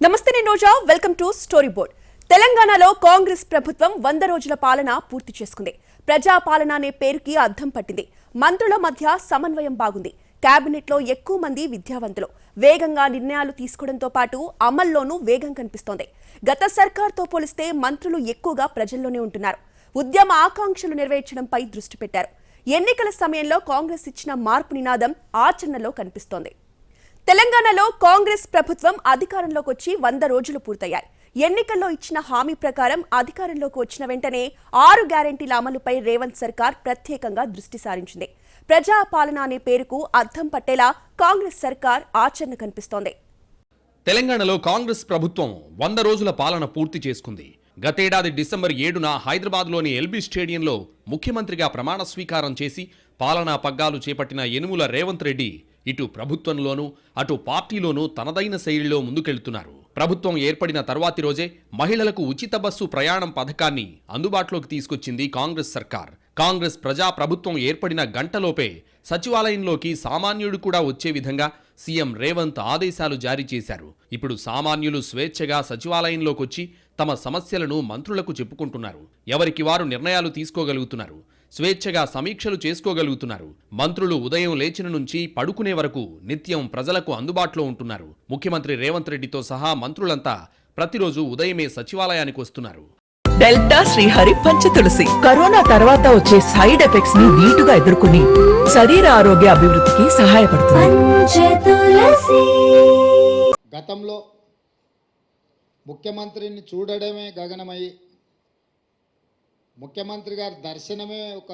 నమస్తే నేను Roja welcome to story board తెలంగాణలో కాంగ్రెస్ ప్రభుత్వం వంద రోజుల పాలన పూర్తి చేసుకుంది. ప్రజా పాలన అనే పేరుకి అర్థం పట్టింది. మంత్రుల మధ్య సమన్వయం బాగుంది. క్యాబినెట్లో ఎక్కువ మంది విద్యావంతులు. వేగంగా నిర్ణయాలు తీసుకోవడంతో పాటు అమల్లోనూ వేగం కనిపిస్తోంది. గత సర్కార్తో పోలిస్తే మంత్రులు ఎక్కువగా ప్రజల్లోనే ఉంటున్నారు. ఉద్యమ ఆకాంక్షలు నెరవేర్చడంపై దృష్టి పెట్టారు. ఎన్నికల సమయంలో కాంగ్రెస్ ఇచ్చిన మార్పు నినాదం ఆచరణలో కనిపిస్తోంది. తెలంగాణలో కాంగ్రెస్ ప్రభుత్వం అధికారంలోకి వచ్చి వంద రోజులు పూర్తయ్యాయి. ఎన్నికల్లో ఇచ్చిన హామీ ప్రకారం అధికారంలోకి వచ్చిన వెంటనే ఆరు గ్యారంటీల అమలుపై రేవంత్ సర్కార్ ప్రత్యేకంగా దృష్టి సారించింది. ప్రజా పాలన అనే పేరుకు అర్థం పట్టేలా కాంగ్రెస్ సర్కార్ ఆచరణ కనిపిస్తోంది. తెలంగాణలో కాంగ్రెస్ ప్రభుత్వం వంద రోజుల పాలన పూర్తి చేసుకుంది. గతేడాది డిసెంబర్ ఏడున హైదరాబాద్లోని ఎల్బీ స్టేడియంలో ముఖ్యమంత్రిగా ప్రమాణ స్వీకారం చేసి పాలనా పగ్గాలు చేపట్టిన యనుముల రేవంత్ రెడ్డి ఇటు ప్రభుత్వంలోనూ అటు పార్టీలోనూ తనదైన శైలిలో ముందుకెళ్తున్నారు. ప్రభుత్వం ఏర్పడిన తర్వాతి రోజే మహిళలకు ఉచిత బస్సు ప్రయాణం పథకాన్ని అందుబాటులోకి తీసుకొచ్చింది కాంగ్రెస్ సర్కార్. కాంగ్రెస్ ప్రజా ప్రభుత్వం ఏర్పడిన గంటలోపే సచివాలయంలోకి సామాన్యుడు కూడా వచ్చే విధంగా సీఎం రేవంత్ ఆదేశాలు జారీ చేశారు. ఇప్పుడు సామాన్యులు స్వేచ్ఛగా సచివాలయంలోకొచ్చి తమ సమస్యలను మంత్రులకు చెప్పుకుంటున్నారు. ఎవరికి వారు నిర్ణయాలు తీసుకోగలుగుతున్నారు? స్వేచ్ఛగా సమీక్షలు చేసుకోగలుగుతున్నారు. మంత్రులు ఉదయం లేచిన నుంచి పడుకునే వరకు నిత్యం ప్రజలకు అందుబాటులో ఉంటున్నారు. ముఖ్యమంత్రి రేవంత్ రెడ్డితో సహా మంత్రులంతా ప్రతిరోజు ఉదయమే సచివాలయానికి వస్తున్నారు. డెల్టా శ్రీహరి పంచ తులసి. కరోనా తర్వాత వచ్చే సైడ్ ఎఫెక్ట్స్ని నీటుగా ఎదుర్కొని శరీర ఆరోగ్య అభివృద్ధికి సహాయపడుతుంది పంచతులసి గతంలో ముఖ్యమంత్రిని చూడడమే గగనమై ముఖ్యమంత్రి గారి దర్శనమే ఒక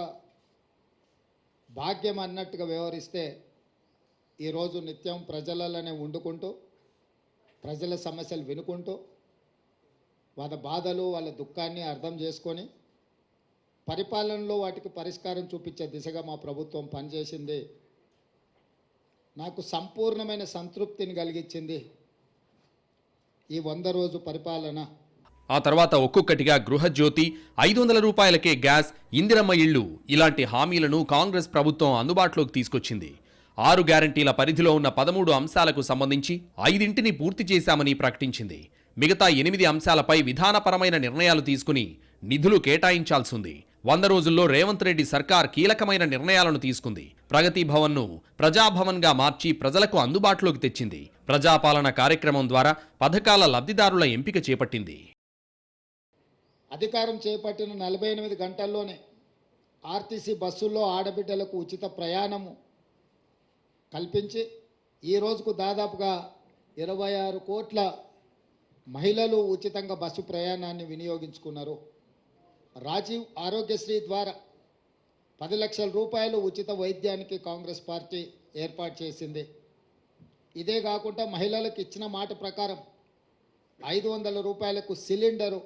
భాగ్యం అన్నట్టుగా వ్యవహరిస్తే ఈరోజు నిత్యం ప్రజలలోనే వండుకుంటూ ప్రజల సమస్యలు వినుకుంటూ వాళ్ళ బాధలు వాళ్ళ దుఃఖాన్ని అర్థం చేసుకొని పరిపాలనలో వాటికి పరిష్కారం చూపించే దిశగా మా ప్రభుత్వం పనిచేసింది. నాకు సంపూర్ణమైన సంతృప్తిని కలిగించింది ఈ వంద రోజు పరిపాలన. ఆ తర్వాత ఒక్కొక్కటిగా గృహజ్యోతి ఐదు వందల రూపాయలకే గ్యాస్ ఇందిరమ్మ ఇళ్ళు ఇలాంటి హామీలను కాంగ్రెస్ ప్రభుత్వం అందుబాటులోకి తీసుకొచ్చింది. ఆరు గ్యారంటీల పరిధిలో ఉన్న పదమూడు అంశాలకు సంబంధించి ఐదింటిని పూర్తి చేశామని ప్రకటించింది. మిగతా ఎనిమిది అంశాలపై విధానపరమైన నిర్ణయాలు తీసుకుని నిధులు కేటాయించాల్సింది. వంద రోజుల్లో రేవంత్ రెడ్డి సర్కార్ కీలకమైన నిర్ణయాలను తీసుకుంది. ప్రగతి భవన్ను ప్రజాభవన్గా మార్చి ప్రజలకు అందుబాటులోకి తెచ్చింది. ప్రజాపాలన కార్యక్రమం ద్వారా పథకాల లబ్ధిదారుల ఎంపిక చేపట్టింది. అధికారం చేపట్టిన నలభై ఎనిమిది గంటల్లోనే ఆర్టీసీ బస్సుల్లో ఆడబిడ్డలకు ఉచిత ప్రయాణము కల్పించి ఈ రోజుకు దాదాపుగా ఇరవై ఆరు కోట్ల మహిళలు ఉచితంగా బస్సు ప్రయాణాన్ని వినియోగించుకున్నారు. రాజీవ్ ఆరోగ్యశ్రీ ద్వారా పది లక్షల రూపాయలు ఉచిత వైద్యానికి కాంగ్రెస్ పార్టీ ఏర్పాటు చేసింది. ఇదే కాకుండా మహిళలకు ఇచ్చిన మాట ప్రకారం ఐదు వందల రూపాయలకు సిలిండరు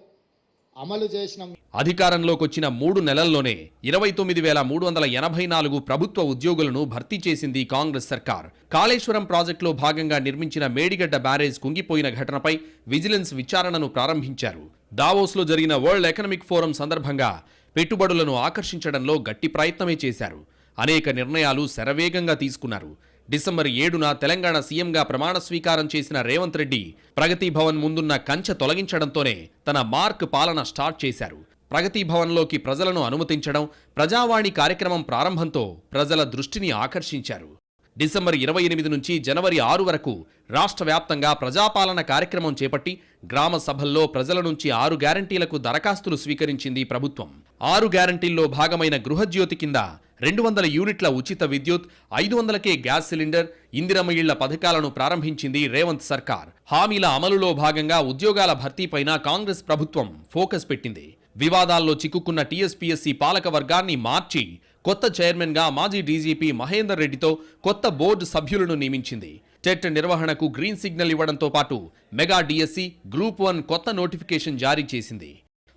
అమలు చేసిన అధికారంలోకి వచ్చిన మూడు నెలల్లోనే ఇరవై తొమ్మిది వేల మూడు వందల ఎనభై నాలుగు ప్రభుత్వ ఉద్యోగులను భర్తీ చేసింది కాంగ్రెస్ సర్కార్. కాళేశ్వరం ప్రాజెక్టులో భాగంగా నిర్మించిన మేడిగడ్డ బ్యారేజ్ కుంగిపోయిన ఘటనపై విజిలెన్స్ విచారణను ప్రారంభించారు. దావోస్లో జరిగిన వరల్డ్ ఎకనామిక్ ఫోరం సందర్భంగా పెట్టుబడులను ఆకర్షించడంలో గట్టి ప్రయత్నమే చేశారు. అనేక నిర్ణయాలు శరవేగంగా తీసుకున్నారు. డిసెంబర్ ఏడున తెలంగాణ సీఎంగా ప్రమాణ స్వీకారం చేసిన రేవంత్ రెడ్డి ప్రగతి భవన్ ముందున్న కంచె తొలగించడంతోనే తన మార్క్ పాలన స్టార్ట్ చేశారు. ప్రగతి భవన్లోకి ప్రజలను అనుమతించడం ప్రజావాణి కార్యక్రమం ప్రారంభంతో ప్రజల దృష్టిని ఆకర్షించారు. డిసెంబర్ ఇరవై ఎనిమిది నుంచి జనవరి ఆరు వరకు రాష్ట్ర వ్యాప్తంగా ప్రజాపాలన కార్యక్రమం చేపట్టి గ్రామ సభల్లో ప్రజల నుంచి ఆరు గ్యారంటీలకు దరఖాస్తులు స్వీకరించింది ప్రభుత్వం. ఆరు గ్యారంటీల్లో భాగమైన గృహజ్యోతి కింద రెండు వందల యూనిట్ల ఉచిత విద్యుత్ ఐదు వందలకే గ్యాస్ సిలిండర్ ఇందిరమ్మ ఇళ్ళ పథకాలను ప్రారంభించింది రేవంత్ సర్కార్. హామీల అమలులో భాగంగా ఉద్యోగాల భర్తీపైన కాంగ్రెస్ ప్రభుత్వం ఫోకస్ పెట్టింది. వివాదాల్లో చిక్కుకున్న టీఎస్పీఎస్సీ పాలక వర్గాన్ని మార్చి కొత్త చైర్మన్గా మాజీ డీజీపీ మహేందర్ రెడ్డితో కొత్త బోర్డు సభ్యులను నియమించింది. టెట్ నిర్వహణకు గ్రీన్ సిగ్నల్ ఇవ్వడంతో పాటు మెగా డిఎస్సి గ్రూప్ వన్ కొత్త నోటిఫికేషన్ జారీ చేసింది.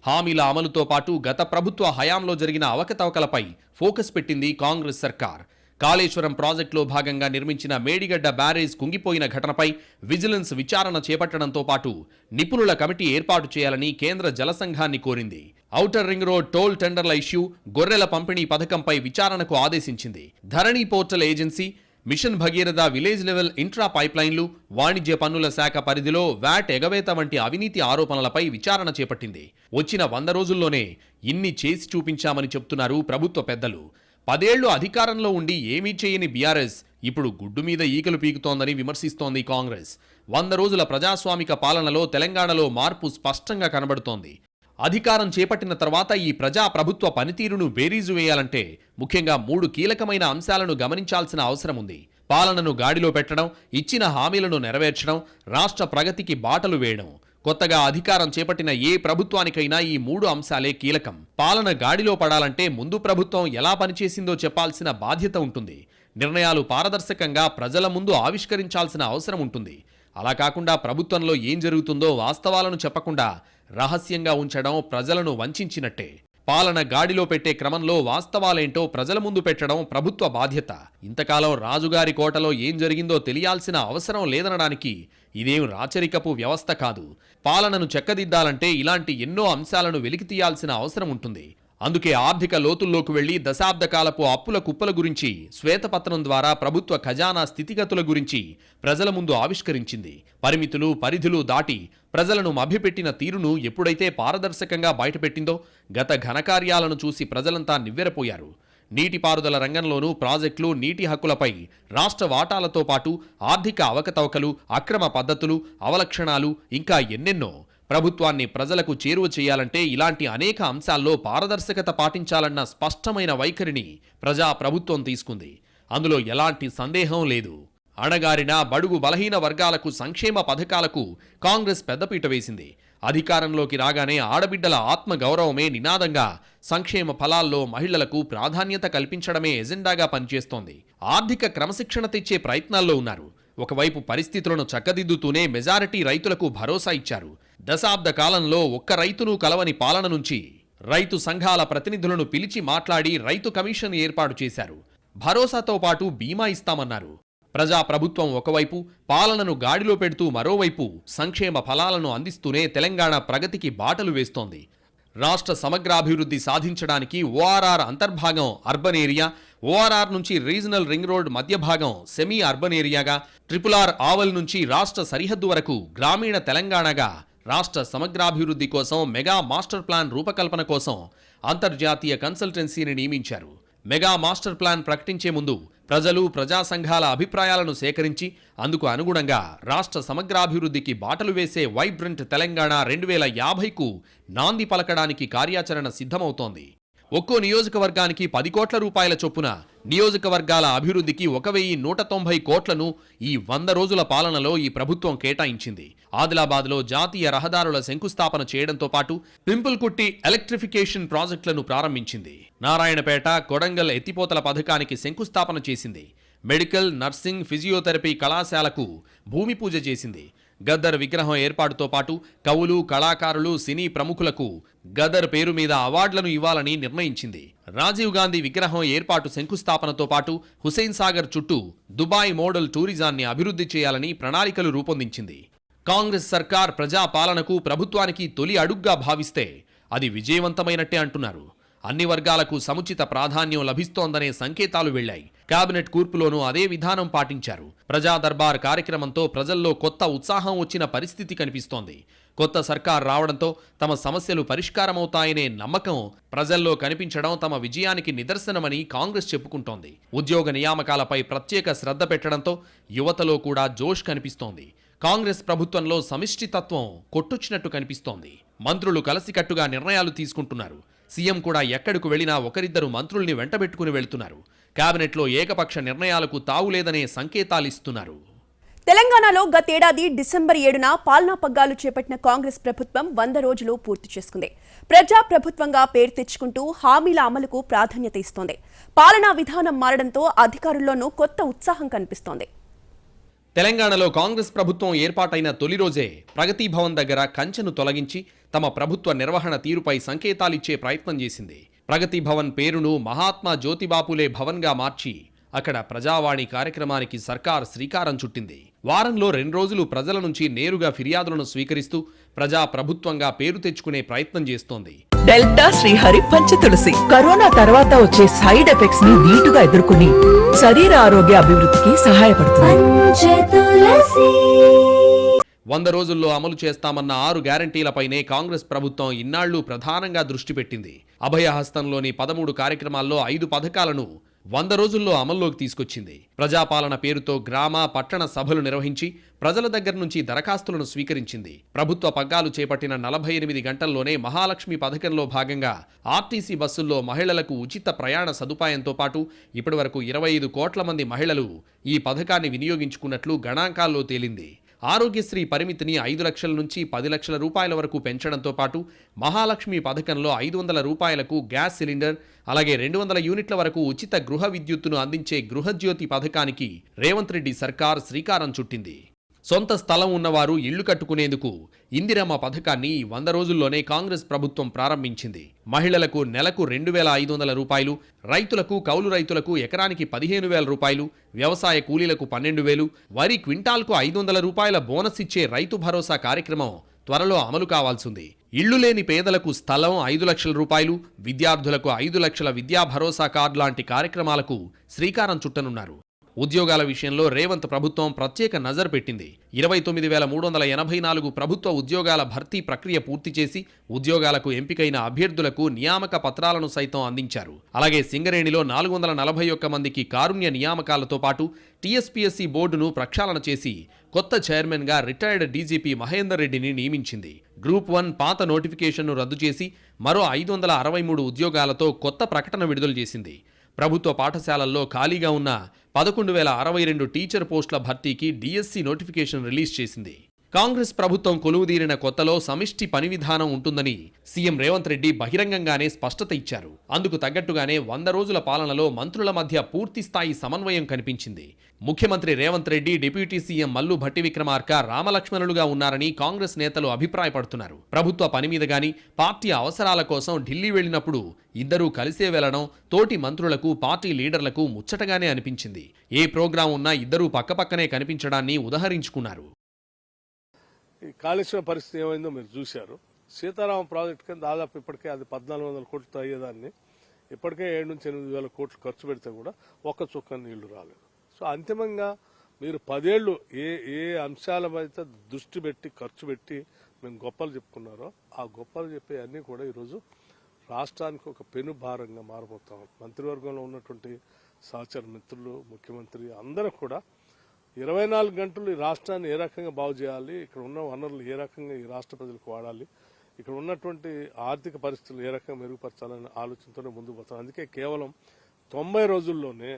హామీల అమలుతో పాటు గత ప్రభుత్వ హయాంలో జరిగిన అవకతవకలపై ఫోకస్ పెట్టింది కాంగ్రెస్ సర్కార్. కాళేశ్వరం ప్రాజెక్టులో భాగంగా నిర్మించిన మేడిగడ్డ బ్యారేజ్ కుంగిపోయిన ఘటనపై విజిలెన్స్ విచారణ చేపట్టడంతో పాటు నిపుణుల కమిటీ ఏర్పాటు చేయాలని కేంద్ర జల సంఘాన్ని కోరింది. ఔటర్ రింగ్ రోడ్ టోల్ టెండర్ల ఇష్యూ గొర్రెల పంపిణీ పథకంపై విచారణకు ఆదేశించింది. Dharani portal agency mission Bhagiratha village level intra పైప్లైన్లు వాణిజ్య పన్నుల శాఖ పరిధిలో వ్యాట్ ఎగవేత వంటి అవినీతి ఆరోపణలపై విచారణ చేపట్టింది. వచ్చిన వంద రోజుల్లోనే ఇన్ని చేసి చూపించామని చెప్తున్నారు ప్రభుత్వ పెద్దలు. పదేళ్ళు అధికారంలో ఉండి ఏమీ చేయని బీఆర్ఎస్ ఇప్పుడు గుడ్డు మీద ఈకలు పీకుతోందని విమర్శిస్తోంది కాంగ్రెస్. వంద రోజుల ప్రజాస్వామిక పాలనలో తెలంగాణలో మార్పు స్పష్టంగా కనబడుతోంది. అధికారం చేపట్టిన తర్వాత ఈ ప్రజా ప్రభుత్వ పనితీరును బేరీజు వేయాలంటే ముఖ్యంగా మూడు కీలకమైన అంశాలను గమనించాల్సిన అవసరం ఉంది. పాలనను గాడిలో పెట్టడం ఇచ్చిన హామీలను నెరవేర్చడం రాష్ట్ర ప్రగతికి బాటలు వేయడం. కొత్తగా అధికారం చేపట్టిన ఏ ప్రభుత్వానికైనా ఈ మూడు అంశాలే కీలకం. పాలన గాడిలో పడాలంటే ముందు ప్రభుత్వం ఎలా పనిచేసిందో చెప్పాల్సిన బాధ్యత ఉంటుంది. నిర్ణయాలు పారదర్శకంగా ప్రజల ముందు ఆవిష్కరించాల్సిన అవసరం ఉంటుంది. అలా కాకుండా ప్రభుత్వంలో ఏం జరుగుతుందో వాస్తవాలను చెప్పకుండా రహస్యంగా ఉంచడం ప్రజలను వంచినట్టే. పాలన గాడిలో పెట్టే క్రమంలో వాస్తవాలేంటో ప్రజల ముందు పెట్టడం ప్రభుత్వ బాధ్యత. ఇంతకాలం రాజుగారి కోటలో ఏం జరిగిందో తెలియాల్సిన అవసరం లేదనడానికి ఇదేం రాచరికపు వ్యవస్థ కాదు. పాలనను చెక్కదిద్దాలంటే ఇలాంటి ఎన్నో అంశాలను వెలికితీయాల్సిన అవసరం ఉంటుంది. అందుకే ఆర్థిక లోతుల్లోకి వెళ్ళి దశాబ్ద కాలపు అప్పుల కుప్పల గురించి శ్వేతపత్రం ద్వారా ప్రభుత్వ ఖజానా స్థితిగతుల గురించి ప్రజల ముందు ఆవిష్కరించింది. పరిమితులు పరిధులు దాటి ప్రజలను మభ్యపెట్టిన తీరును ఎప్పుడైతే పారదర్శకంగా బయటపెట్టిందో గత ఘనకార్యాలను చూసి ప్రజలంతా నివ్వెరపోయారు. నీటిపారుదల రంగంలోనూ ప్రాజెక్టులు నీటి హక్కులపై రాష్ట్ర వాటాలతో పాటు ఆర్థిక అవకతవకలు అక్రమ పద్ధతులు అవలక్షణాలు ఇంకా ఎన్నెన్నో ప్రభుత్వాన్ని ప్రజలకు చేరువ చేయాలంటే ఇలాంటి అనేక అంశాల్లో పారదర్శకత పాటించాలన్న స్పష్టమైన వైఖరిని ప్రజా ప్రభుత్వం తీసుకుంది. అందులో ఎలాంటి సందేహం లేదు. అణగారిన బడుగు బలహీన వర్గాలకు సంక్షేమ పథకాలకు కాంగ్రెస్ పెద్దపీట వేసింది. అధికారంలోకి రాగానే ఆడబిడ్డల ఆత్మగౌరవమే నినాదంగా సంక్షేమ ఫలాల్లో మహిళలకు ప్రాధాన్యత కల్పించడమే ఎజెండాగా పనిచేస్తోంది. ఆర్థిక క్రమశిక్షణ తెచ్చే ప్రయత్నాల్లో ఉన్నారు. ఒకవైపు పరిస్థితులను చక్కదిద్దుతూనే మెజారిటీ రైతులకు భరోసా ఇచ్చారు. దశాబ్ద కాలంలో ఒక్క రైతును కలవని పాలన నుంచి రైతు సంఘాల ప్రతినిధులను పిలిచి మాట్లాడి రైతు కమిషన్ ఏర్పాటు చేశారు. భరోసాతో పాటు బీమా ఇస్తామన్నారు. ప్రజా ప్రభుత్వం ఒకవైపు పాలనను గాడిలో పెడుతూ మరోవైపు సంక్షేమ ఫలాలను అందిస్తూనే తెలంగాణ ప్రగతికి బాటలు వేస్తోంది. రాష్ట్ర సమగ్రాభివృద్ధి సాధించడానికి ఓఆర్ఆర్ అంతర్భాగం అర్బన్ ఏరియా ఓఆర్ఆర్ నుంచి రీజనల్ రింగ్ రోడ్ మధ్య భాగం సెమీ అర్బన్ ఏరియాగా ట్రిపుల్ ఆర్ ఆవల్ నుంచి రాష్ట్ర సరిహద్దు వరకు గ్రామీణ తెలంగాణగా రాష్ట్ర సమగ్రాభివృద్ధి కోసం మెగా మాస్టర్ ప్లాన్ రూపకల్పన కోసం అంతర్జాతీయ కన్సల్టెన్సీని నియమించారు. మెగా మాస్టర్ ప్లాన్ ప్రకటించే ముందు ప్రజలు ప్రజా సంఘాల అభిప్రాయాలను సేకరించి అందుకు అనుగుణంగా రాష్ట్ర సమగ్రాభివృద్ధికి బాటలు వేసే వైబ్రెంట్ తెలంగాణ రెండు వేల యాభైకు నాంది పలకడానికి కార్యాచరణ సిద్ధమవుతోంది. ఒక్కో నియోజకవర్గానికి పది కోట్ల రూపాయల చొప్పున నియోజకవర్గాల అభివృద్ధికి ఒక వెయ్యి నూట తొంభై కోట్లను ఈ వంద రోజుల పాలనలో ఈ ప్రభుత్వం కేటాయించింది. ఆదిలాబాద్లో జాతీయ రహదారుల శంకుస్థాపన చేయడంతో పాటు పింపుల్కుట్టి ఎలక్ట్రిఫికేషన్ ప్రాజెక్టులను ప్రారంభించింది. నారాయణపేట కొడంగల్ ఎత్తిపోతల పథకానికి శంకుస్థాపన చేసింది. మెడికల్ నర్సింగ్ ఫిజియోథెరపీ కళాశాలకు భూమి పూజ చేసింది. గద్దర్ విగ్రహం ఏర్పాటుతో పాటు కవులు కళాకారులు సినీ ప్రముఖులకు గదర్ పేరు మీద అవార్డులను ఇవ్వాలని నిర్ణయించింది. రాజీవ్ గాంధీ విగ్రహం ఏర్పాటు శంకుస్థాపనతో పాటు హుసేన్ సాగర్ చుట్టూ దుబాయ్ మోడల్ టూరిజాన్ని అభివృద్ధి చేయాలని ప్రణాళికలు రూపొందించింది. కాంగ్రెస్ సర్కార్ ప్రజా పాలనకు ప్రభుత్వానికి తొలి అడుగ్గా భావిస్తే అది విజయవంతమైనట్టే అంటున్నారు. అన్ని వర్గాలకు సముచిత ప్రాధాన్యం లభిస్తోందనే సంకేతాలు వెళ్ళాయి. కేబినెట్ కూర్పులోనూ అదే విధానం పాటించారు. ప్రజా దర్బార్ కార్యక్రమంతో ప్రజల్లో కొత్త ఉత్సాహం వచ్చిన పరిస్థితి కనిపిస్తోంది. కొత్త సర్కార్ రావడంతో తమ సమస్యలు పరిష్కారమవుతాయనే నమ్మకం ప్రజల్లో కనిపించడం తమ విజయానికి నిదర్శనమని కాంగ్రెస్ చెప్పుకుంటోంది. ఉద్యోగ నియామకాలపై ప్రత్యేక శ్రద్ధ పెట్టడంతో యువతలో కూడా జోష్ కనిపిస్తోంది. కాంగ్రెస్ ప్రభుత్వంలో సమిష్టితత్వం కొట్టొచ్చినట్టు కనిపిస్తోంది. మంత్రులు కలిసికట్టుగా నిర్ణయాలు తీసుకుంటున్నారు. సీఎం కూడా ఎక్కడికి వెళ్ళినా ఒకరిద్దరు మంత్రుల్ని వెంటబెట్టుకుని వెళ్తున్నారు. కేబినెట్లో ఏకపక్ష నిర్ణయాలకు తావులేదనే సంకేతాలిస్తున్నారు. తెలంగాణలో గతేడాది డిసెంబర్ ఏడున పాలనా పగ్గాలు చేపట్టిన కాంగ్రెస్ ప్రభుత్వం వంద రోజులు పూర్తి చేసుకుంది. ప్రజా ప్రభుత్వంగా పేరు తెచ్చుకుంటూ హామీల అమలుకు ప్రాధాన్యత ఇస్తోంది. పాలనా విధానం మారడంతో అధికారుల్లోనూ కొత్త ఉత్సాహం కనిపిస్తోంది. తెలంగాణలో కాంగ్రెస్ ప్రభుత్వం ఏర్పాటైన తొలి రోజే ప్రగతి భవన్ దగ్గర కంచెను తొలగించి తమ ప్రభుత్వ నిర్వహణ తీరుపై సంకేతాలిచ్చే ప్రయత్నం చేసింది. ప్రగతి భవన్ పేరును మహాత్మా జ్యోతిబాపులే భవన్గా మార్చి అక్కడ ప్రజావాణి కార్యక్రమానికి సర్కార్ శ్రీకారం చుట్టింది. వారంలో రెండు రోజులు ప్రజల నుంచి నేరుగా ఫిర్యాదులను స్వీకరిస్తూ ప్రజా ప్రభుత్వంగా పేరు తెచ్చుకునే ప్రయత్నం చేస్తోంది. డెల్టా శ్రీహరి పంచతులసి కరోనా తర్వాత వచ్చే సైడ్ ఎఫెక్ట్స్ని ధీటుగా ఎదుర్కొని శరీర ఆరోగ్య అభివృద్ధికి సహాయపడుతుంది. పంచతులసి వంద రోజుల్లో అమలు చేస్తామన్న ఆరు గ్యారంటీలపైనే కాంగ్రెస్ ప్రభుత్వం ఇన్నాళ్ళు ప్రధానంగా దృష్టి పెట్టింది. అభయహస్తంలోని పదమూడు కార్యక్రమాల్లో ఐదు పథకాలను వంద రోజుల్లో అమల్లోకి తీసుకొచ్చింది. ప్రజాపాలన పేరుతో గ్రామ పట్టణ సభలు నిర్వహించి ప్రజల దగ్గర నుంచి దరఖాస్తులను స్వీకరించింది. ప్రభుత్వ పగ్గాలు చేపట్టిన నలభై ఎనిమిది గంటల్లోనే మహాలక్ష్మి పథకంలో భాగంగా ఆర్టీసీ బస్సుల్లో మహిళలకు ఉచిత ప్రయాణ సదుపాయంతో పాటు ఇప్పటివరకు ఇరవై ఐదు కోట్ల మంది మహిళలు ఈ పథకాన్ని వినియోగించుకున్నట్లు గణాంకాల్లో తేలింది. ఆరోగ్యశ్రీ పరిమితిని ఐదు లక్షల నుంచి పది లక్షల రూపాయల వరకు పెంచడంతో పాటు మహాలక్ష్మి పథకంలో ఐదు వందల రూపాయలకు గ్యాస్ సిలిండర్ అలాగే రెండు వందల యూనిట్ల వరకు ఉచిత గృహ విద్యుత్తును అందించే గృహజ్యోతి పథకానికి రేవంత్ రెడ్డి సర్కార్ శ్రీకారం చుట్టింది. సొంత స్థలం ఉన్నవారు ఇళ్ళు కట్టుకునేందుకు ఇందిరమ్మ పథకాన్ని వంద రోజుల్లోనే కాంగ్రెస్ ప్రభుత్వం ప్రారంభించింది. మహిళలకు నెలకు రెండు వేల ఐదు వందల రూపాయలు రైతులకు కౌలు రైతులకు ఎకరానికి పదిహేను వేల రూపాయలు వ్యవసాయ కూలీలకు పన్నెండు వేలు వరి క్వింటాల్కు ఐదు వందల రూపాయల బోనస్ ఇచ్చే రైతు భరోసా కార్యక్రమం త్వరలో అమలు కావాల్సింది. ఇళ్ళు లేని పేదలకు స్థలం ఐదు లక్షల రూపాయలు విద్యార్థులకు ఐదు లక్షల విద్యా భరోసా కార్డు లాంటి కార్యక్రమాలకు శ్రీకారం చుట్టనున్నారు. ఉద్యోగాల విషయంలో రేవంత్ ప్రభుత్వం ప్రత్యేక నజర్ పెట్టింది. ఇరవై తొమ్మిది వేల మూడు వందల ఎనభై నాలుగు ప్రభుత్వ ఉద్యోగాల భర్తీ ప్రక్రియ పూర్తి చేసి ఉద్యోగాలకు ఎంపికైన అభ్యర్థులకు నియామక పత్రాలను సైతం అందించారు. అలాగే సింగరేణిలో నాలుగు వందల నలభై ఒక్క మందికి కారుణ్య నియామకాలతో పాటు టీఎస్పీఎస్సీ బోర్డును ప్రక్షాళన చేసి కొత్త చైర్మన్గా రిటైర్డ్ డీజీపీ మహేందర్ రెడ్డిని నియమించింది. గ్రూప్ వన్ పాత నోటిఫికేషన్ను రద్దు చేసి మరో ఐదు వందల అరవై మూడు ఉద్యోగాలతో కొత్త ప్రకటన విడుదల చేసింది. ప్రభుత్వ పాఠశాలల్లో ఖాళీగా ఉన్న పదకొండు వేల అరవై రెండు టీచర్ పోస్టుల భర్తీకి డిఎస్సి నోటిఫికేషన్ రిలీజ్ చేసింది. కాంగ్రెస్ ప్రభుత్వం కొలువుదీరిన కొత్తలో సమిష్టి పని విధానం ఉంటుందని సీఎం రేవంత్ రెడ్డి బహిరంగంగానే స్పష్టత ఇచ్చారు. అందుకు తగ్గట్టుగానే వంద రోజుల పాలనలో మంత్రుల మధ్య పూర్తి స్థాయి సమన్వయం కనిపించింది. ముఖ్యమంత్రి రేవంత్ రెడ్డి డిప్యూటీ సీఎం మల్లు భట్టి విక్రమార్క రామలక్ష్మణులుగా ఉన్నారని కాంగ్రెస్ నేతలు అభిప్రాయపడుతున్నారు. ప్రభుత్వ పని మీద గాని పార్టీ అవసరాల కోసం ఢిల్లీ వెళ్ళినప్పుడు ఇద్దరూ కలిసే వెళ్ళడం తోటి మంత్రులకు పార్టీ లీడర్లకు ముచ్చటగానే అనిపించింది. ఏ ప్రోగ్రాం ఉన్నా ఇద్దరూ పక్కపక్కనే కనిపించడాన్ని ఉదహరించుకున్నారు. ఈ కాళేశ్వరం పరిస్థితి ఏమైందో మీరు చూశారు. సీతారామ ప్రాజెక్టు కింద దాదాపు ఇప్పటికే అది పద్నాలుగు వందల కోట్లు అయ్యేదాన్ని ఇప్పటికే ఏడు నుంచి ఎనిమిది వేల కోట్లు ఖర్చు పెడితే కూడా ఒక్క చుక్క నీళ్ళు రాలేదు. సో అంతిమంగా మీరు పదేళ్ళు ఏ ఏ అంశాల మీద దృష్టి పెట్టి ఖర్చు పెట్టి మేము గొప్పలు చెప్పుకున్నారో ఆ గొప్పలు చెప్పే అన్నీ కూడా ఈరోజు రాష్ట్రానికి ఒక పెను భారంగా మారబోతాం. మంత్రివర్గంలో ఉన్నటువంటి సహచర మిత్రులు ముఖ్యమంత్రి అందరూ కూడా ఇరవై నాలుగు గంటలు ఈ రాష్ట్రాన్ని ఏ రకంగా బాగు చేయాలి ఇక్కడ ఉన్న వనరులు ఏ రకంగా ఈ రాష్ట్ర ప్రజలకు వాడాలి ఇక్కడ ఉన్నటువంటి ఆర్థిక పరిస్థితులు ఏ రకంగా మెరుగుపరచాలనే ఆలోచనతోనే ముందుకు పోతాం. అందుకే కేవలం తొంభై రోజుల్లోనే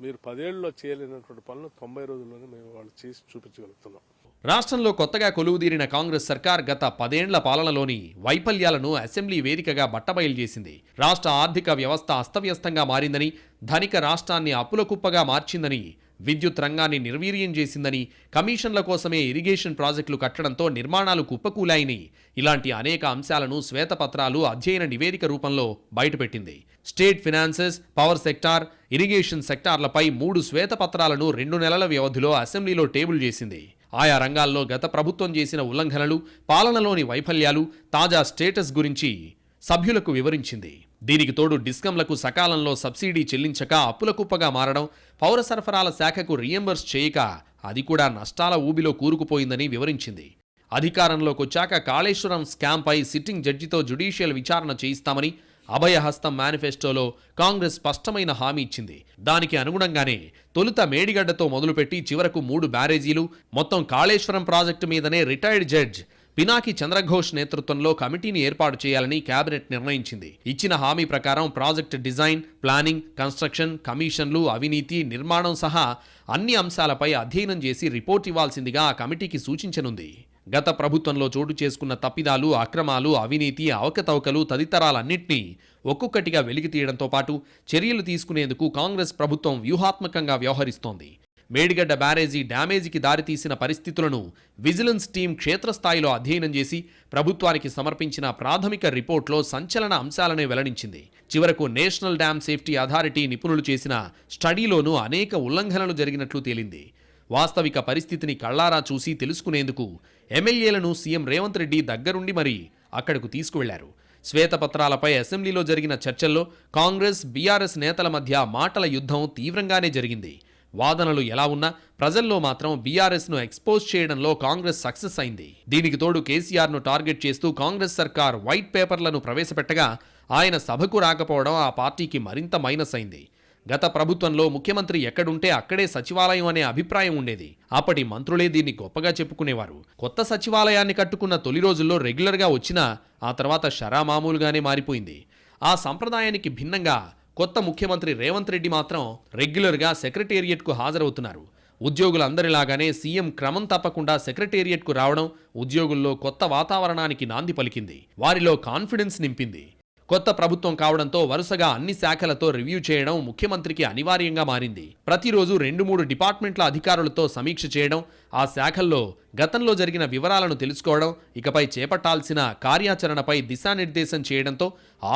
మీరు పదేళ్ళలో చేయలేనటువంటి పనులు తొంభై రోజుల్లోనే మేము వాళ్ళు చేసి చూపించగలుగుతున్నాం. రాష్ట్రంలో కొత్తగా కొలువుదీరిన కాంగ్రెస్ సర్కార్ గత పదేండ్ల పాలనలోని వైఫల్యాలను అసెంబ్లీ వేదికగా బట్టబయలు చేసింది. రాష్ట్ర ఆర్థిక వ్యవస్థ అస్తవ్యస్తంగా మారిందని ధనిక రాష్ట్రాన్ని అప్పుల కుప్పగా మార్చిందని విద్యుత్ రంగాన్ని నిర్వీర్యం చేసిందని కమిషన్ల కోసమే ఇరిగేషన్ ప్రాజెక్టులు కట్టడంతో నిర్మాణాలు కుప్పకూలాయని ఇలాంటి అనేక అంశాలను శ్వేతపత్రాలు అధ్యయన నివేదిక రూపంలో బయటపెట్టింది. State finances power sector irrigation సెక్టార్లపై మూడు శ్వేతపత్రాలను రెండు నెలల వ్యవధిలో అసెంబ్లీలో టేబుల్ చేసింది. ఆయా రంగాల్లో గత ప్రభుత్వం చేసిన ఉల్లంఘనలు పాలనలోని వైఫల్యాలు తాజా స్టేటస్ గురించి సభ్యులకు వివరించింది. దీనికి తోడు డిస్కంలకు సకాలంలో సబ్సిడీ చెల్లించక అప్పుల కుప్పగా మారడం పౌర సరఫరాల శాఖకు రీఎంబర్స్ చేయక అది కూడా నష్టాల ఊబిలో కూరుకుపోయిందని వివరించింది. అధికారంలోకొచ్చాక కాళేశ్వరం స్కామ్పై సిట్టింగ్ జడ్జితో జుడీషియల్ విచారణ చేయిస్తామని అభయహస్తం మేనిఫెస్టోలో కాంగ్రెస్ స్పష్టమైన హామీ ఇచ్చింది. దానికి అనుగుణంగానే తొలుత మేడిగడ్డతో మొదలుపెట్టి చివరకు మూడు బ్యారేజీలు మొత్తం కాళేశ్వరం ప్రాజెక్టు మీదనే రిటైర్డ్ జడ్జ్ పినాకి చంద్రఘోష్ నేతృత్వంలో కమిటీని ఏర్పాటు చేయాలని కేబినెట్ నిర్ణయించింది. ఇచ్చిన హామీ ప్రకారం ప్రాజెక్టు డిజైన్ ప్లానింగ్ కన్స్ట్రక్షన్ కమిషన్లు అవినీతి నిర్మాణం సహా అన్ని అంశాలపై అధ్యయనం చేసి రిపోర్ట్ ఇవ్వాల్సిందిగా ఆ కమిటీకి సూచించనుంది. గత ప్రభుత్వంలో చోటు చేసుకున్న తప్పిదాలు అక్రమాలు అవినీతి అవకతవకలు తదితరాలన్నింటినీ ఒక్కొక్కటిగా వెలికి తీయడంతో పాటు చర్యలు తీసుకునేందుకు కాంగ్రెస్ ప్రభుత్వం వ్యూహాత్మకంగా వ్యవహరిస్తోంది. మేడిగడ్డ బ్యారేజీ డ్యామేజీకి దారితీసిన పరిస్థితులను విజిలెన్స్ టీం క్షేత్రస్థాయిలో అధ్యయనం చేసి ప్రభుత్వానికి సమర్పించిన ప్రాథమిక రిపోర్ట్లో సంచలన అంశాలనే వెల్లడించింది. చివరకు నేషనల్ డ్యామ్ సేఫ్టీ అథారిటీ నిపుణులు చేసిన స్టడీలోనూ అనేక ఉల్లంఘనలు జరిగినట్లు తేలింది. వాస్తవిక పరిస్థితిని కళ్ళారా చూసి తెలుసుకునేందుకు ఎమ్మెల్యేలను సీఎం రేవంత్ రెడ్డి దగ్గరుండి మరీ అక్కడకు తీసుకువెళ్ళారు. శ్వేతపత్రాలపై అసెంబ్లీలో జరిగిన చర్చల్లో కాంగ్రెస్ బీఆర్ఎస్ నేతల మధ్య మాటల యుద్ధం తీవ్రంగానే జరిగింది. వాదనలు ఎలా ఉన్నా ప్రజల్లో మాత్రం బీఆర్ఎస్ను ఎక్స్పోజ్ చేయడంలో కాంగ్రెస్ సక్సెస్ అయింది. దీనికి తోడు కేసీఆర్ను టార్గెట్ చేస్తూ కాంగ్రెస్ సర్కార్ వైట్ పేపర్లను ప్రవేశపెట్టగా ఆయన సభకు రాకపోవడం ఆ పార్టీకి మరింత మైనస్ అయింది. గత ప్రభుత్వంలో ముఖ్యమంత్రి ఎక్కడుంటే అక్కడే సచివాలయం అనే అభిప్రాయం ఉండేది. అప్పటి మంత్రులే దీన్ని గొప్పగా చెప్పుకునేవారు. కొత్త సచివాలయాన్ని కట్టుకున్న తొలి రోజుల్లో రెగ్యులర్గా వచ్చినా ఆ తర్వాత షరా మామూలుగానే మారిపోయింది. ఆ సంప్రదాయానికి భిన్నంగా కొత్త ముఖ్యమంత్రి రేవంత్ రెడ్డి మాత్రం రెగ్యులర్గా సెక్రటేరియట్కు హాజరవుతున్నారు. ఉద్యోగులందరిలాగానే సీఎం క్రమం తప్పకుండా సెక్రటేరియట్కు రావడం ఉద్యోగుల్లో కొత్త వాతావరణానికి నాంది పలికింది. వారిలో కాన్ఫిడెన్స్ నింపింది. కొత్త ప్రభుత్వం కావడంతో వరుసగా అన్ని శాఖలతో రివ్యూ చేయడం ముఖ్యమంత్రికి అనివార్యంగా మారింది. ప్రతిరోజు రెండు మూడు డిపార్ట్మెంట్ల అధికారులతో సమీక్ష చేయడం ఆ శాఖల్లో గతంలో జరిగిన వివరాలను తెలుసుకోవడం ఇకపై చేపట్టాల్సిన కార్యాచరణపై దిశానిర్దేశం చేయడంతో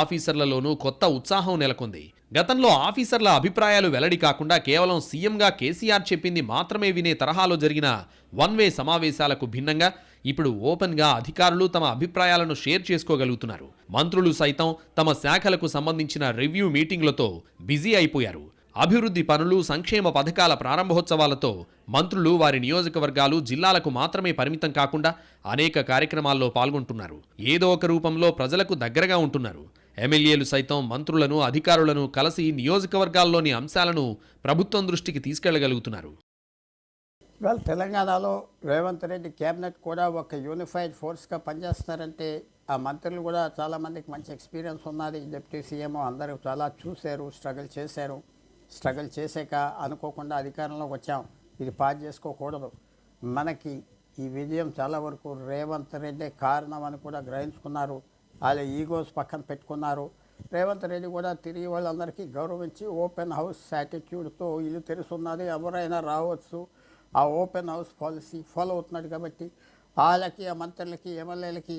ఆఫీసర్లలోనూ కొత్త ఉత్సాహం నెలకొంది. గతంలో ఆఫీసర్ల అభిప్రాయాలు వెల్లడి కాకుండా కేవలం సీఎంగా కేసీఆర్ చెప్పింది మాత్రమే వినే తరహాలో జరిగిన వన్ వే సమావేశాలకు భిన్నంగా ఇప్పుడు ఓపెన్గా అధికారులు తమ అభిప్రాయాలను షేర్ చేసుకోగలుగుతున్నారు. మంత్రులు సైతం తమ శాఖలకు సంబంధించిన రివ్యూ మీటింగ్లతో బిజీ అయిపోయారు. అభివృద్ధి పనులు సంక్షేమ పథకాల ప్రారంభోత్సవాలతో మంత్రులు వారి నియోజకవర్గాలు జిల్లాలకు మాత్రమే పరిమితం కాకుండా అనేక కార్యక్రమాల్లో పాల్గొంటున్నారు. ఏదో ఒక రూపంలో ప్రజలకు దగ్గరగా ఉంటున్నారు. ఎమ్మెల్యేలు సైతం మంత్రులను అధికారులను కలిసి నియోజకవర్గాల్లోని అంశాలను ప్రభుత్వం దృష్టికి తీసుకెళ్ళగలుగుతున్నారు. తెలంగాణలో రేవంత్ రెడ్డి కేబినెట్ కూడా ఒక యూనిఫైడ్ ఫోర్స్గా పనిచేస్తున్నారంటే ఆ మంత్రులు కూడా చాలామందికి మంచి ఎక్స్పీరియన్స్ ఉన్నది డిప్యూటీ సీఎం అందరూ చాలా చూశారు స్ట్రగుల్ చేశారు. స్ట్రగుల్ చేసాక అనుకోకుండా అధికారంలోకి వచ్చాం. ఇది పాస్ చేసుకోకూడదు. మనకి ఈ విజయం చాలా వరకు రేవంత్ రెడ్డి కారణం అని కూడా గ్రహించుకున్నారు. వాళ్ళ ఈగోస్ పక్కన పెట్టుకున్నారు. రేవంత్ రెడ్డి కూడా తిరిగి వాళ్ళందరికీ గౌరవించి ఓపెన్ హౌస్ యాటిట్యూడ్తో ఇల్లు తెరుస్తున్నది. ఎవరైనా రావచ్చు. ఆ ఓపెన్ హౌస్ పాలసీ ఫాలో అవుతున్నాడు కాబట్టి వాళ్ళకి ఆ మంత్రులకి ఎమ్మెల్యేలకి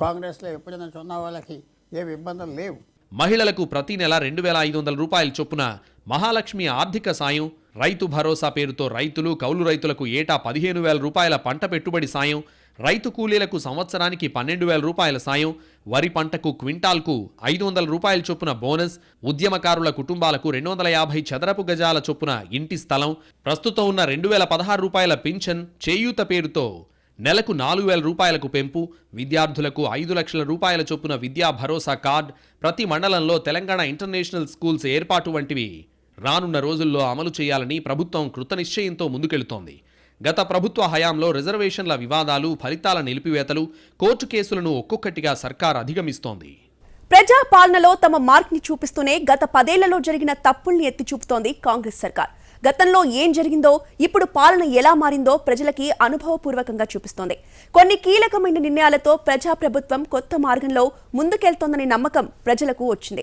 కాంగ్రెస్లో విభజన ఉన్న వాళ్ళకి ఏమి ఇబ్బందులు లేవు. మహిళలకు ప్రతి నెల రెండు వేల ఐదు వందల రూపాయల చొప్పున మహాలక్ష్మి ఆర్థిక సాయం రైతు భరోసా పేరుతో రైతులు కౌలు రైతులకు ఏటా పదిహేను వేల రూపాయల పంట పెట్టుబడి సాయం రైతు కూలీలకు సంవత్సరానికి పన్నెండు వేల రూపాయల సాయం వరి పంటకు క్వింటాల్కు ఐదు వందల రూపాయల చొప్పున బోనస్ ఉద్యమకారుల కుటుంబాలకు రెండు వందల యాభై చదరపు గజాల చొప్పున ఇంటి స్థలం ప్రస్తుతం ఉన్న రెండు వేల పదహారు రూపాయల పింఛన్ చేయూత పేరుతో నెలకు నాలుగు వేల రూపాయలకు పెంపు విద్యార్థులకు ఐదు లక్షల రూపాయల చొప్పున విద్యా భరోసా కార్డ్ ప్రతి మండలంలో తెలంగాణ ఇంటర్నేషనల్ స్కూల్స్ ఏర్పాటు వంటివి రానున్న రోజుల్లో అమలు చేయాలని ప్రభుత్వం కృతనిశ్చయంతో ముందుకెళుతోంది. గత ప్రభుత్వ హయాంలో రిజర్వేషన్ల వివాదాలు ఫలితాల నిలిపివేతలు కోర్టు కేసులను ఒక్కొక్కటిగా సర్కార్ అధిగమిస్తోంది. ప్రజా పాలనలో తమ మార్క్ని చూపిస్తూనే గత పదేళ్ళలో జరిగిన తప్పుల్ని ఎత్తి చూపుతోంది కాంగ్రెస్ సర్కార్. గతంలో ఏం జరిగిందో ఇప్పుడు పాలన ఎలా మారిందో ప్రజలకి అనుభవపూర్వకంగా చూపిస్తోంది. కొన్ని కీలకమైన నిర్ణయాలతో ప్రజాప్రభుత్వం కొత్త మార్గంలో ముందుకెళ్తోందనే నమ్మకం ప్రజలకు వచ్చింది.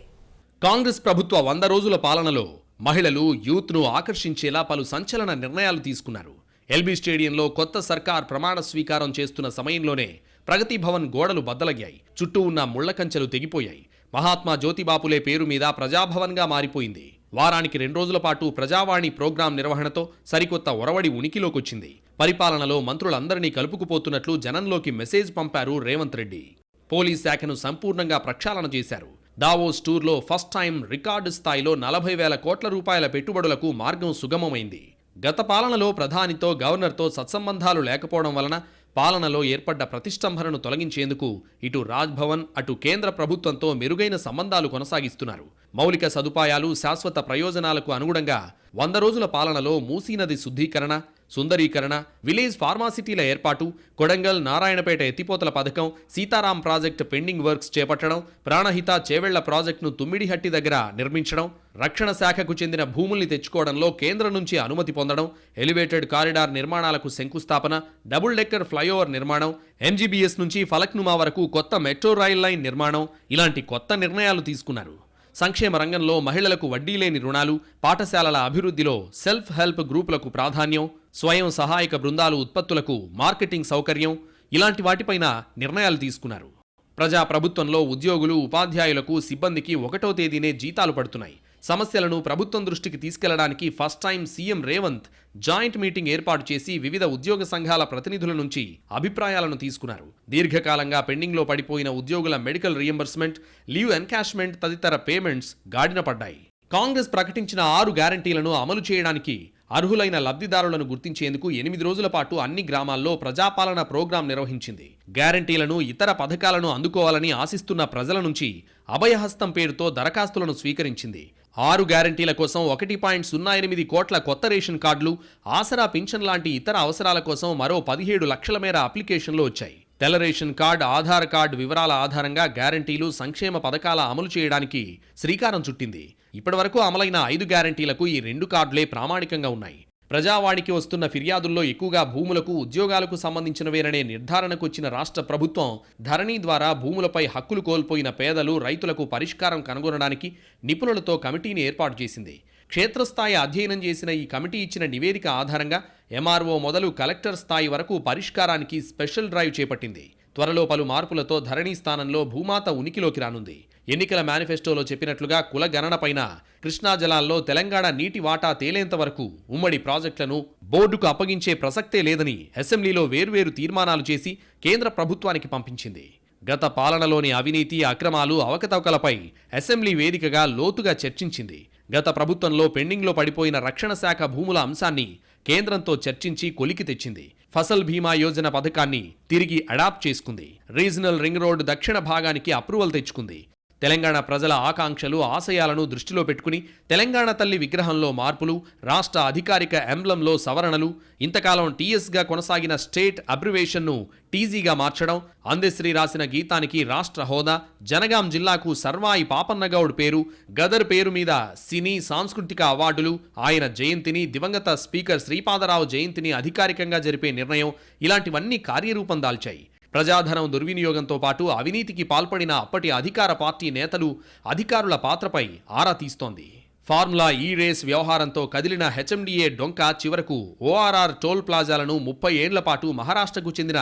కాంగ్రెస్ ప్రభుత్వ వంద రోజుల పాలనలో మహిళలు యూత్ను ఆకర్షించేలా పలు సంచలన నిర్ణయాలు తీసుకున్నారు. ఎల్బీ స్టేడియంలో కొత్త సర్కార్ ప్రమాణ స్వీకారం చేస్తున్న సమయంలోనే ప్రగతి భవన్ గోడలు బద్దలయ్యాయి. చుట్టూ ఉన్న ముళ్ళ కంచెలు తెగిపోయాయి. మహాత్మా జ్యోతిబాపులే పేరు మీద ప్రజాభవన్గా మారిపోయింది. వారానికి రెండు రోజుల పాటు ప్రజావాణి ప్రోగ్రాం నిర్వహణతో సరికొత్త ఒరవడి ఉనికిలోకొచ్చింది. పరిపాలనలో మంత్రులందరినీ కలుపుకుపోతున్నట్లు జనంలోకి మెసేజ్ పంపారు రేవంత్ రెడ్డి. పోలీస్ శాఖను సంపూర్ణంగా ప్రక్షాళన చేశారు. దావోస్ టూర్లో ఫస్ట్ టైం రికార్డు స్థాయిలో నలభై వేల కోట్ల రూపాయల పెట్టుబడులకు మార్గం సుగమమైంది. గత పాలనలో ప్రధానితో గవర్నర్తో సత్సంబంధాలు లేకపోవడం వలన పాలనలో ఏర్పడ్డ ప్రతిష్టంభనను తొలగించేందుకు ఇటు రాజ్భవన్ అటు కేంద్ర ప్రభుత్వంతో మెరుగైన సంబంధాలు కొనసాగిస్తున్నారు. మౌలిక సదుపాయాలు శాశ్వత ప్రయోజనాలకు అనుగుణంగా వంద రోజుల పాలనలో మూసీనది శుద్ధీకరణ సుందరీకరణ విలేజ్ ఫార్మాసిటీల ఏర్పాటు కొడంగల్ నారాయణపేట ఎత్తిపోతల పథకం సీతారాం ప్రాజెక్టు పెండింగ్ వర్క్స్ చేపట్టడం ప్రాణహిత చేవెళ్ళ ప్రాజెక్టును తుమ్మిడిహట్టి దగ్గర నిర్మించడం రక్షణ శాఖకు చెందిన భూముల్ని తెచ్చుకోవడంలో కేంద్రం నుంచి అనుమతి పొందడం ఎలివేటెడ్ కారిడార్ నిర్మాణాలకు శంకుస్థాపన డబుల్ డెక్కర్ ఫ్లైఓవర్ నిర్మాణం ఎంజీబీఎస్ నుంచి ఫలక్నుమా వరకు కొత్త మెట్రో రైల్ లైన్ నిర్మాణం ఇలాంటి కొత్త నిర్ణయాలు తీసుకున్నారు. సంక్షేమ రంగంలో మహిళలకు వడ్డీ లేని రుణాలు పాఠశాలల అభివృద్ధిలో సెల్ఫ్ హెల్ప్ గ్రూపులకు ప్రాధాన్యం స్వయం సహాయక బృందాలు ఉత్పత్తులకు మార్కెటింగ్ సౌకర్యం ఇలాంటి వాటిపైన నిర్ణయాలు తీసుకున్నారు. ప్రజా ప్రభుత్వంలో ఉద్యోగులు ఉపాధ్యాయులకు సిబ్బందికి ఒకటో తేదీనే జీతాలు పడుతున్నాయి. సమస్యలను ప్రభుత్వం దృష్టికి తీసుకెళ్ళడానికి first time CM Revanth joint meeting ఏర్పాటు చేసి వివిధ ఉద్యోగ సంఘాల ప్రతినిధుల నుంచి అభిప్రాయాలను తీసుకున్నారు. దీర్ఘకాలంగా పెండింగ్లో పడిపోయిన ఉద్యోగుల మెడికల్ రియంబర్స్మెంట్ లీవ్ ఎన్కాష్మెంట్ తదితర పేమెంట్స్ గాడిన పడ్డాయి. కాంగ్రెస్ ప్రకటించిన ఆరు గ్యారంటీలను అమలు చేయడానికి అర్హులైన లబ్ధిదారులను గుర్తించేందుకు ఎనిమిది రోజుల పాటు అన్ని గ్రామాల్లో ప్రజాపాలన ప్రోగ్రాం నిర్వహించింది. గ్యారంటీలను ఇతర పథకాలను అందుకోవాలని ఆశిస్తున్న ప్రజల నుంచి అభయహస్తం పేరుతో దరఖాస్తులను స్వీకరించింది. ఆరు గ్యారంటీల కోసం ఒకటి పాయింట్ సున్నా ఎనిమిది కోట్ల కొత్త రేషన్ కార్డులు ఆసరా పింఛన్ లాంటి ఇతర అవసరాల కోసం మరో పదిహేడు లక్షల మేర అప్లికేషన్లు వచ్చాయి. తెల్ల రేషన్ కార్డ్ ఆధార్ కార్డ్ వివరాల ఆధారంగా గ్యారంటీలు సంక్షేమ పథకాల అమలు చేయడానికి శ్రీకారం చుట్టింది. ఇప్పటివరకు అమలైన ఐదు గ్యారంటీలకు ఈ రెండు కార్డులే ప్రామాణికంగా ఉన్నాయి. ప్రజావాణికి వస్తున్న ఫిర్యాదుల్లో ఎక్కువగా భూములకు ఉద్యోగాలకు సంబంధించినవేననే నిర్ధారణకు వచ్చిన రాష్ట్ర ప్రభుత్వం ధరణి ద్వారా భూములపై హక్కులు కోల్పోయిన పేదలు రైతులకు పరిష్కారం కనుగొనడానికి నిపుణులతో కమిటీని ఏర్పాటు చేసింది. క్షేత్రస్థాయి అధ్యయనం చేసిన ఈ కమిటీ ఇచ్చిన నివేదిక ఆధారంగా ఎంఆర్ఓ మొదలు కలెక్టర్ స్థాయి వరకు పరిష్కారానికి స్పెషల్ డ్రైవ్ చేపట్టింది. త్వరలో పలు మార్పులతో ధరణి స్థానంలో భూమాత ఉనికిలోకి రానుంది. ఎన్నికల మేనిఫెస్టోలో చెప్పినట్లుగా కుల గణనపైన కృష్ణా జలాల్లో తెలంగాణ నీటి వాటా తేలేంత వరకు ఉమ్మడి ప్రాజెక్టులను బోర్డుకు అప్పగించే ప్రసక్తే లేదని అసెంబ్లీలో వేర్వేరు తీర్మానాలు చేసి కేంద్ర ప్రభుత్వానికి పంపించింది. గత పాలనలోని అవినీతి అక్రమాలు అవకతవకలపై అసెంబ్లీ వేదికగా లోతుగా చర్చించింది. గత ప్రభుత్వంలో పెండింగ్లో పడిపోయిన రక్షణ శాఖ భూముల అంశాన్ని కేంద్రంతో చర్చించి కొలికి తెచ్చింది. ఫసల్ బీమా యోజన పథకాన్ని తిరిగి అడాప్ట్ చేసుకుంది. రీజనల్ రింగ్ రోడ్ దక్షిణ భాగానికి అప్రూవల్ తెచ్చుకుంది. తెలంగాణ ప్రజల ఆకాంక్షలు ఆశయాలను దృష్టిలో పెట్టుకుని తెలంగాణ తల్లి విగ్రహంలో మార్పులు రాష్ట్ర అధికారిక ఎంబ్లంలో సవరణలు ఇంతకాలం టీఎస్గా కొనసాగిన స్టేట్ అబ్రివేషన్ను టీజీగా మార్చడం అందశ్రీ రాసిన గీతానికి రాష్ట్ర హోదా జనగాం జిల్లాకు సర్వాయి పాపన్నగౌడ్ పేరు గదర్ పేరు మీద సినీ సాంస్కృతిక అవార్డులు ఆయన జయంతిని దివంగత స్పీకర్ శ్రీపాదరావు జయంతిని అధికారికంగా జరిపే నిర్ణయం ఇలాంటివన్నీ కార్యరూపం దాల్చాయి. ప్రజాధనం దుర్వినియోగంతో పాటు అవినీతికి పాల్పడిన అప్పటి అధికార పార్టీ నేతలు అధికారుల పాత్రపై ఆరా తీస్తోంది. ఫార్ములా ఈ రేస్ వ్యవహారంతో కదిలిన హెచ్ఎండిఏ డొంక చివరకు ఓఆర్ఆర్ టోల్ ప్లాజాలను ముప్పై ఏండ్ల పాటు మహారాష్ట్రకు చెందిన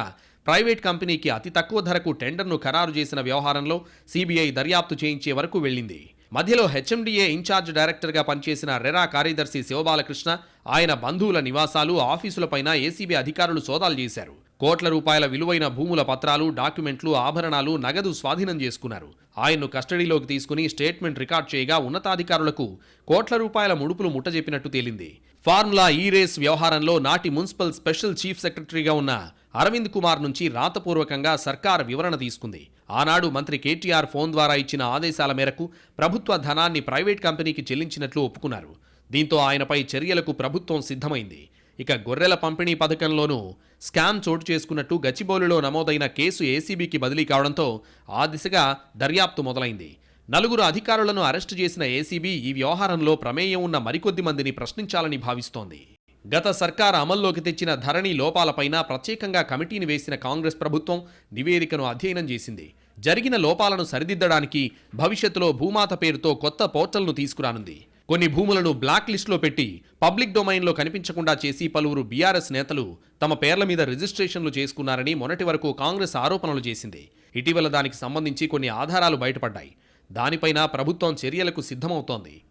ప్రైవేట్ కంపెనీకి అతి తక్కువ ధరకు టెండర్ను ఖరారు చేసిన వ్యవహారంలో సీబీఐ దర్యాప్తు చేయించే వరకు వెళ్ళింది. మధ్యలో హెచ్ఎండిఏ ఇన్ఛార్జ్ డైరెక్టర్గా పనిచేసిన రెరా కార్యదర్శి శివబాలకృష్ణ ఆయన బంధువుల నివాసాలు ఆఫీసులపైన ఏసీబీ అధికారులు సోదాలు చేశారు. కోట్ల రూపాయల విలువైన భూముల పత్రాలు డాక్యుమెంట్లు ఆభరణాలు నగదు స్వాధీనం చేసుకున్నారు. ఆయన్ను కస్టడీలోకి తీసుకుని స్టేట్మెంట్ రికార్డ్ చేయగా ఉన్నతాధికారులకు కోట్ల రూపాయల ముడుపులు ముట్టజెప్పినట్టు తేలింది. ఫార్ములా ఈ రేస్ వ్యవహారంలో నాటి మున్సిపల్ స్పెషల్ చీఫ్ సెక్రటరీగా ఉన్న అరవింద్ కుమార్ నుంచి రాతపూర్వకంగా సర్కార్ వివరణ తీసుకుంది. ఆనాడు మంత్రి కేటీఆర్ ఫోన్ ద్వారా ఇచ్చిన ఆదేశాల మేరకు ప్రభుత్వ ధనాన్ని ప్రైవేట్ కంపెనీకి చెల్లించినట్లు ఒప్పుకున్నారు. దీంతో ఆయనపై చర్యలకు ప్రభుత్వం సిద్ధమైంది. ఇక గొర్రెల పంపిణీ పథకంలోనూ స్కామ్ చోటు చేసుకున్నట్టు గచ్చిబౌలిలో నమోదైన కేసు ఏసీబీకి బదిలీ కావడంతో ఆ దిశగా దర్యాప్తు మొదలైంది. నలుగురు అధికారులను అరెస్టు చేసిన ఏసీబీ ఈ వ్యవహారంలో ప్రమేయం ఉన్న మరికొద్ది మందిని ప్రశ్నించాలని భావిస్తోంది. గత సర్కార్ అమల్లోకి తెచ్చిన ధరణి లోపాలపైన ప్రత్యేకంగా కమిటీని వేసిన కాంగ్రెస్ ప్రభుత్వం నివేదికను అధ్యయనం చేసింది. జరిగిన లోపాలను సరిదిద్దడానికి భవిష్యత్తులో భూమాత పేరుతో కొత్త పోర్టల్ను తీసుకురానుంది. కొన్ని భూములను బ్లాక్ లిస్టులో పెట్టి పబ్లిక్ డొమైన్లో కనిపించకుండా చేసి పలువురు బీఆర్ఎస్ నేతలు తమ పేర్ల మీద రిజిస్ట్రేషన్లు చేసుకున్నారని మొన్నటి వరకు కాంగ్రెస్ ఆరోపణలు చేసింది. ఇటీవల దానికి సంబంధించి కొన్ని ఆధారాలు బయటపడ్డాయి. దానిపైన ప్రభుత్వం చర్యలకు సిద్ధమవుతోంది.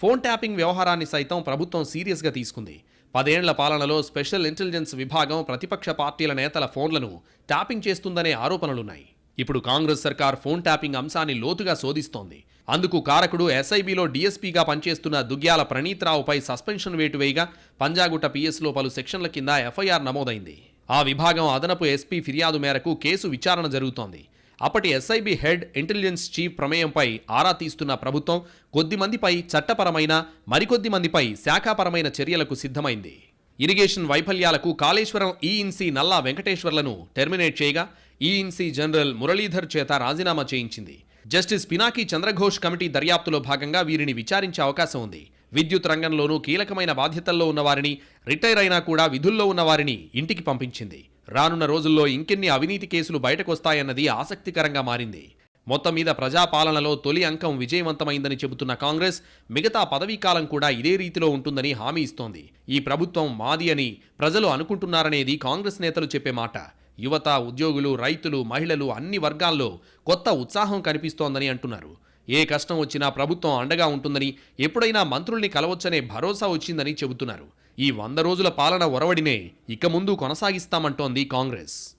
ఫోన్ ట్యాపింగ్ వ్యవహారాన్ని సైతం ప్రభుత్వం సీరియస్గా తీసుకుంది. పదేళ్ళ పాలనలో స్పెషల్ ఇంటెలిజెన్స్ విభాగం ప్రతిపక్ష పార్టీల నేతల ఫోన్లను ట్యాపింగ్ చేస్తుందనే ఆరోపణలున్నాయి. ఇప్పుడు కాంగ్రెస్ సర్కార్ ఫోన్ ట్యాపింగ్ అంశాన్ని లోతుగా శోధిస్తోంది. అందుకు కారకుడు ఎస్ఐబిలో డీఎస్పీగా పనిచేస్తున్న దుగ్గ్యాల ప్రణీత్రావుపై సస్పెన్షన్ వేటు వేయగా పంజాగుట్ట పిఎస్లో పలు సెక్షన్ల కింద ఎఫ్ఐఆర్ నమోదైంది. ఆ విభాగం అదనపు ఎస్పీ ఫిర్యాదు మేరకు కేసు విచారణ జరుగుతోంది. అప్పటి ఎస్ఐబి హెడ్ ఇంటెలిజెన్స్ చీఫ్ ప్రమేయంపై ఆరా తీస్తున్న ప్రభుత్వం కొద్ది మందిపై చట్టపరమైన మరికొద్ది మందిపై శాఖాపరమైన చర్యలకు సిద్ధమైంది. ఇరిగేషన్ వైఫల్యాలకు కాళేశ్వరం ఈఇన్సీ నల్లా వెంకటేశ్వర్లను టెర్మినేట్ చేయగా ఈఇన్సీ జనరల్ మురళీధర్ చేత రాజీనామా చేయించింది. జస్టిస్ పినాకి చంద్రఘోష్ కమిటీ దర్యాప్తులో భాగంగా వీరిని విచారించే అవకాశం ఉంది. విద్యుత్ రంగంలోనూ కీలకమైన బాధ్యతల్లో ఉన్నవారిని రిటైర్ అయినా కూడా విధుల్లో ఉన్నవారిని ఇంటికి పంపించింది. రానున్న రోజుల్లో ఇంకెన్ని అవినీతి కేసులు బయటకొస్తాయన్నది ఆసక్తికరంగా మారింది. మొత్తం మీద ప్రజాపాలనలో తొలి అంకం విజయవంతమైందని చెబుతున్న కాంగ్రెస్ మిగతా పదవీకాలం కూడా ఇదే రీతిలో ఉంటుందని హామీ ఇస్తోంది. ఈ ప్రభుత్వం మాది అని ప్రజలు అనుకుంటున్నారనేది కాంగ్రెస్ నేతలు చెప్పే మాట. యువత ఉద్యోగులు రైతులు మహిళలు అన్ని వర్గాల్లో కొత్త ఉత్సాహం కనిపిస్తోందని అంటున్నారు. ఏ కష్టం వచ్చినా ప్రభుత్వం అండగా ఉంటుందని ఎప్పుడైనా మంత్రుల్ని కలవచ్చనే భరోసా వచ్చిందని చెబుతున్నారు. ఈ వంద రోజుల పాలన ఒరవడినే ఇక ముందు కొనసాగిస్తామంటోంది కాంగ్రెస్.